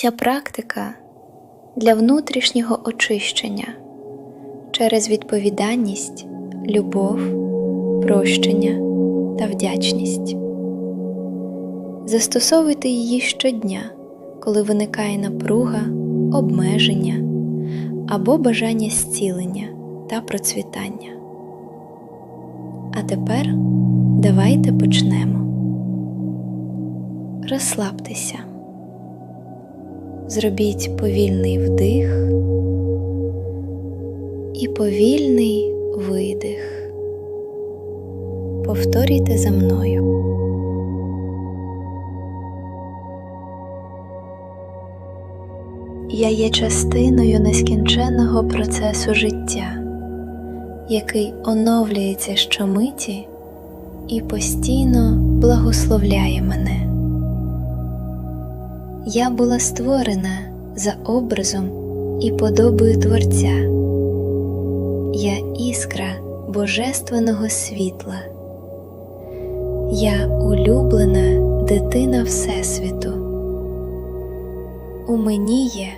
Ця практика для внутрішнього очищення через відповідальність, любов, прощення та вдячність. Застосовуйте її щодня, коли виникає напруга, обмеження або бажання зцілення та процвітання. А тепер давайте почнемо. Розслабтеся. Зробіть повільний вдих і повільний видих. Повторюйте за мною. Я є частиною нескінченного процесу життя, який оновлюється щомиті і постійно благословляє мене. Я була створена за образом і подобою Творця. Я іскра Божественного світла. Я улюблена дитина Всесвіту. У мені є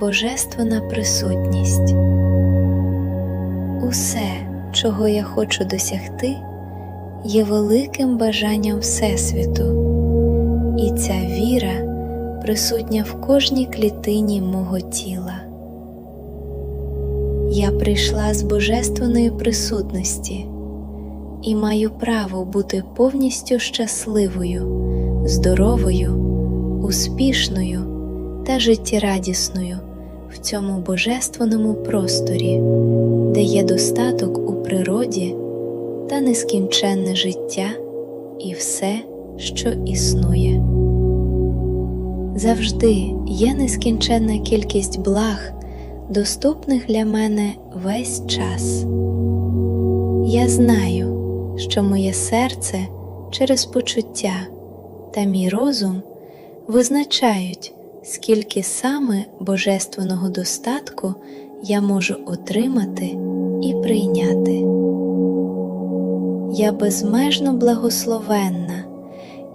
божественна присутність. Усе, чого я хочу досягти, є великим бажанням Всесвіту, і ця віра присутня в кожній клітині мого тіла. Я прийшла з божественної присутності і маю право бути повністю щасливою, здоровою, успішною та життєрадісною в цьому божественному просторі, де є достаток у природі та нескінченне життя і все, що існує. Завжди є нескінченна кількість благ, доступних для мене весь час. Я знаю, що моє серце через почуття та мій розум визначають, скільки саме божественного достатку я можу отримати і прийняти. Я безмежно благословенна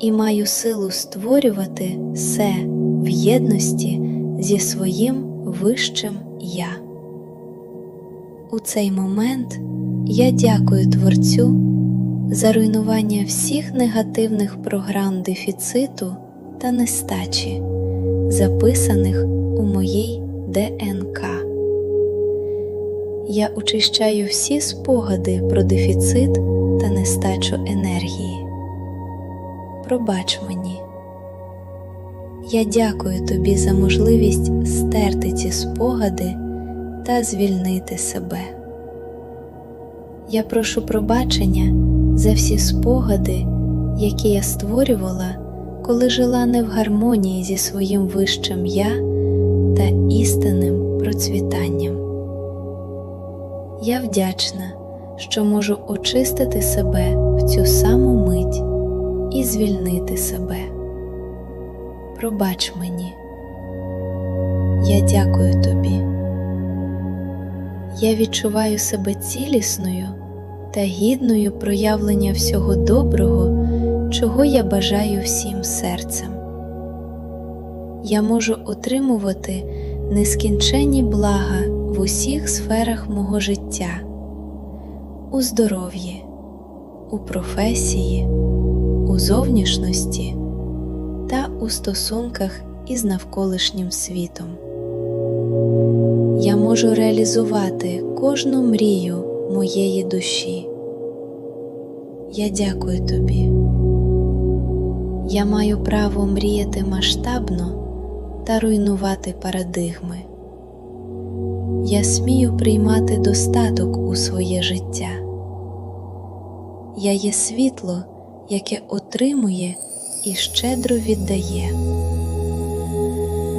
і маю силу створювати все в єдності зі своїм вищим Я. У цей момент я дякую Творцю за руйнування всіх негативних програм дефіциту та нестачі, записаних у моїй ДНК. Я очищаю всі спогади про дефіцит та нестачу енергії. Пробач мені. Я дякую тобі за можливість стерти ці спогади та звільнити себе. Я прошу пробачення за всі спогади, які я створювала, коли жила не в гармонії зі своїм вищим я та істинним процвітанням. Я вдячна, що можу очистити себе в цю саму мить і звільнити себе. Пробач мені. Я дякую тобі. Я відчуваю себе цілісною та гідною проявлення всього доброго, чого я бажаю всім серцем. Я можу отримувати нескінченні блага в усіх сферах мого життя, у здоров'ї, у професії, у зовнішності та у стосунках із навколишнім світом. Я можу реалізувати кожну мрію моєї душі. Я дякую тобі. Я маю право мріяти масштабно та руйнувати парадигми. Я смію приймати достаток у своє життя. Я є світло, яке отримує і щедро віддає.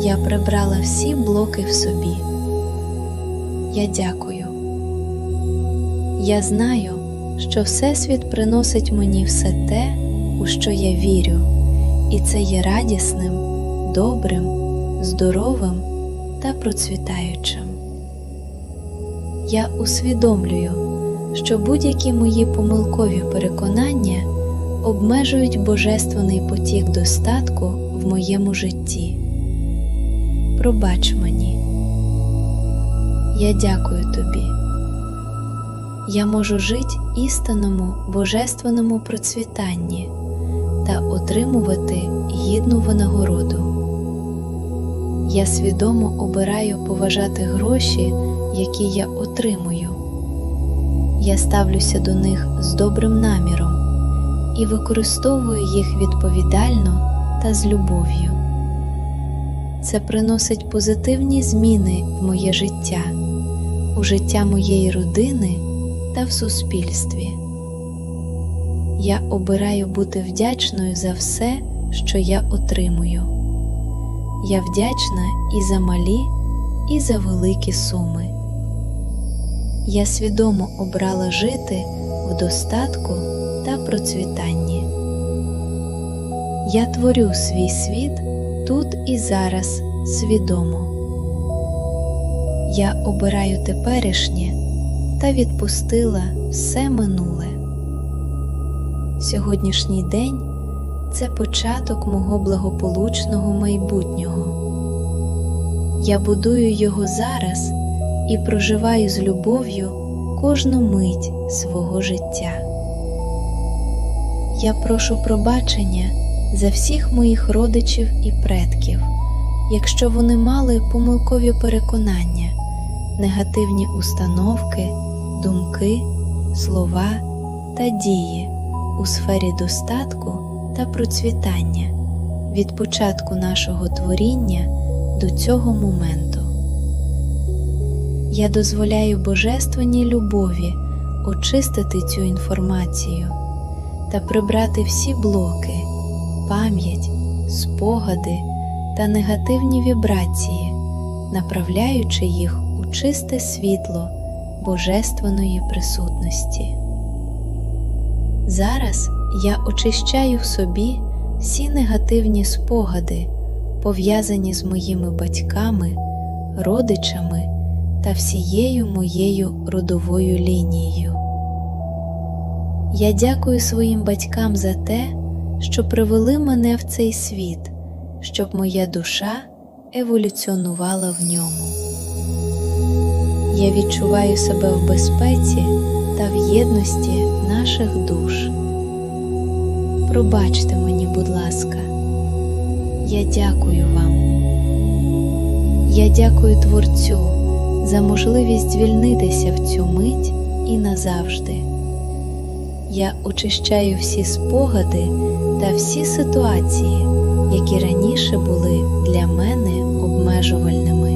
Я прибрала всі блоки в собі. Я дякую. Я знаю, що Всесвіт приносить мені все те, у що я вірю, і це є радісним, добрим, здоровим та процвітаючим. Я усвідомлюю, що будь-які мої помилкові переконання обмежують божественний потік достатку в моєму житті. пробач мені. Я дякую тобі. Я можу жити істинному божественному процвітанні та отримувати гідну винагороду. Я свідомо обираю поважати гроші, які я отримую. Я ставлюся до них з добрим наміром і використовую їх відповідально та з любов'ю. Це приносить позитивні зміни в моє життя, у життя моєї родини та в суспільстві. Я обираю бути вдячною за все, що я отримую. Я вдячна і за малі, і за великі суми. Я свідомо обрала жити в достатку та процвітанні. Я творю свій світ тут і зараз свідомо. Я обираю теперішнє та відпустила все минуле. Сьогоднішній день це початок мого благополучного майбутнього. Я будую його зараз і проживаю з любов'ю кожну мить свого життя. Я прошу пробачення за всіх моїх родичів і предків, якщо вони мали помилкові переконання, негативні установки, думки, слова та дії у сфері достатку та процвітання від початку нашого творіння до цього моменту. Я дозволяю Божественній любові очистити цю інформацію та прибрати всі блоки, пам'ять, спогади та негативні вібрації, направляючи їх у чисте світло Божественної присутності. Зараз я очищаю в собі всі негативні спогади, пов'язані з моїми батьками, родичами та всією моєю родовою лінією. Я дякую своїм батькам за те, що привели мене в цей світ, щоб моя душа еволюціонувала в ньому. Я відчуваю себе в безпеці та в єдності наших душ. Пробачте мені, будь ласка, я дякую вам. Я дякую Творцю за можливість звільнитися в цю мить і назавжди. Я очищаю всі спогади та всі ситуації, які раніше були для мене обмежувальними.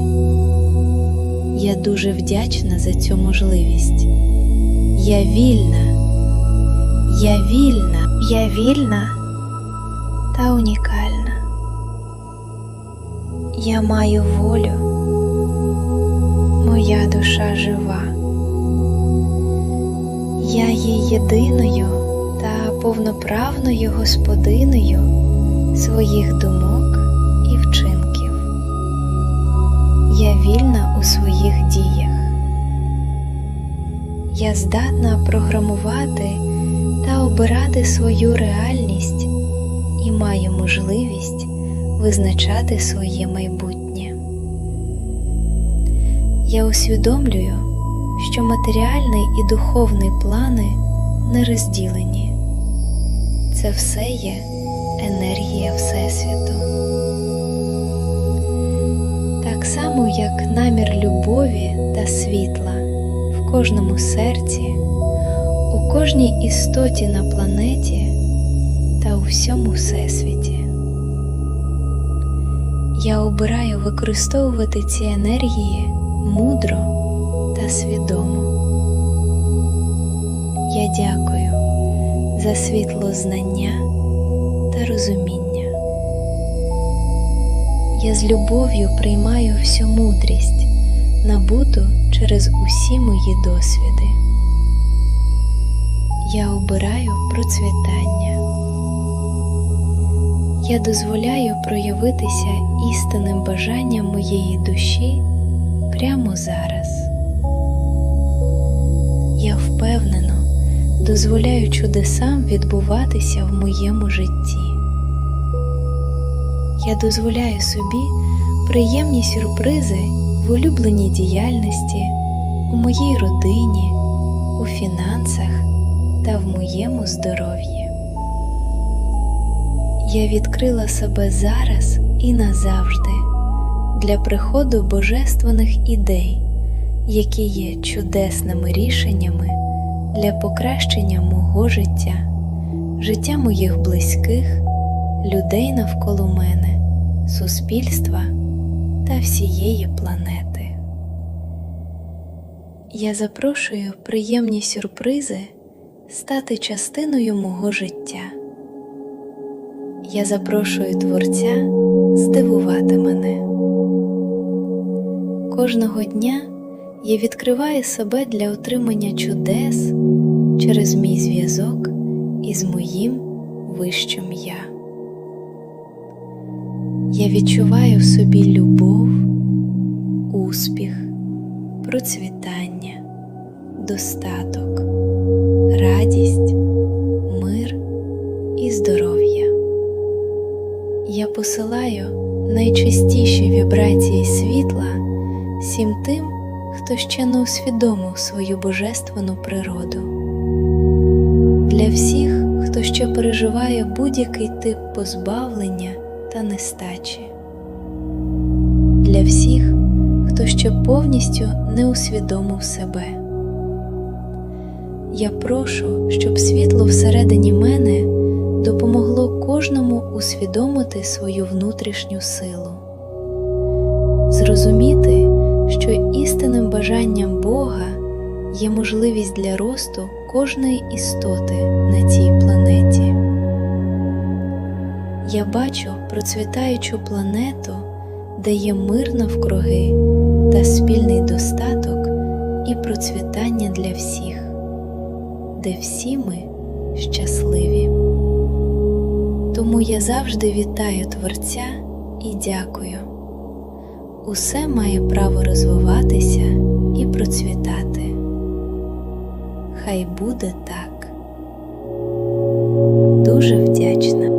Я дуже вдячна за цю можливість. Я вільна, я вільна, я вільна та унікальна. Я маю волю, моя душа жива. Я є єдиною та повноправною господинею своїх думок і вчинків. Я вільна у своїх діях. Я здатна програмувати та обирати свою реальність і маю можливість визначати своє майбутнє. Я усвідомлюю, що матеріальний і духовний плани не розділені. Це все є енергія Всесвіту. Так само, як намір любові та світла в кожному серці, у кожній істоті на планеті та у всьому всесвіті. Я обираю використовувати ці енергії мудро свідомо. Я дякую за світло знання та розуміння. Я з любов'ю приймаю всю мудрість, набуту через усі мої досвіди. Я обираю процвітання. Я дозволяю проявитися істинним бажанням моєї душі прямо зараз. Я впевнено дозволяю чудесам відбуватися в моєму житті. Я дозволяю собі приємні сюрпризи в улюбленій діяльності, у моїй родині, у фінансах та в моєму здоров'ї. Я відкрила себе зараз і назавжди для приходу божественних ідей, які є чудесними рішеннями для покращення мого життя, життя моїх близьких, людей навколо мене, суспільства та всієї планети. Я запрошую приємні сюрпризи стати частиною мого життя. Я запрошую Творця здивувати мене. Кожного дня я відкриваю себе для отримання чудес через мій зв'язок із моїм вищим я. Я відчуваю в собі любов, успіх, процвітання, достаток, радість, мир і здоров'я. Я посилаю найчистіші вібрації світла всім тим, хто ще не усвідомив свою божественну природу. Для всіх, хто ще переживає будь-який тип позбавлення та нестачі. Для всіх, хто ще повністю не усвідомив себе. Я прошу, щоб світло всередині мене допомогло кожному усвідомити свою внутрішню силу, зрозуміти, бажанням Бога є можливість для росту кожної істоти на цій планеті. Я бачу процвітаючу планету, де є мир навкруги та спільний достаток і процвітання для всіх, де всі ми щасливі. Тому я завжди вітаю Творця і дякую. Усе має право розвиватися і процвітати. Хай буде так. Дуже вдячна.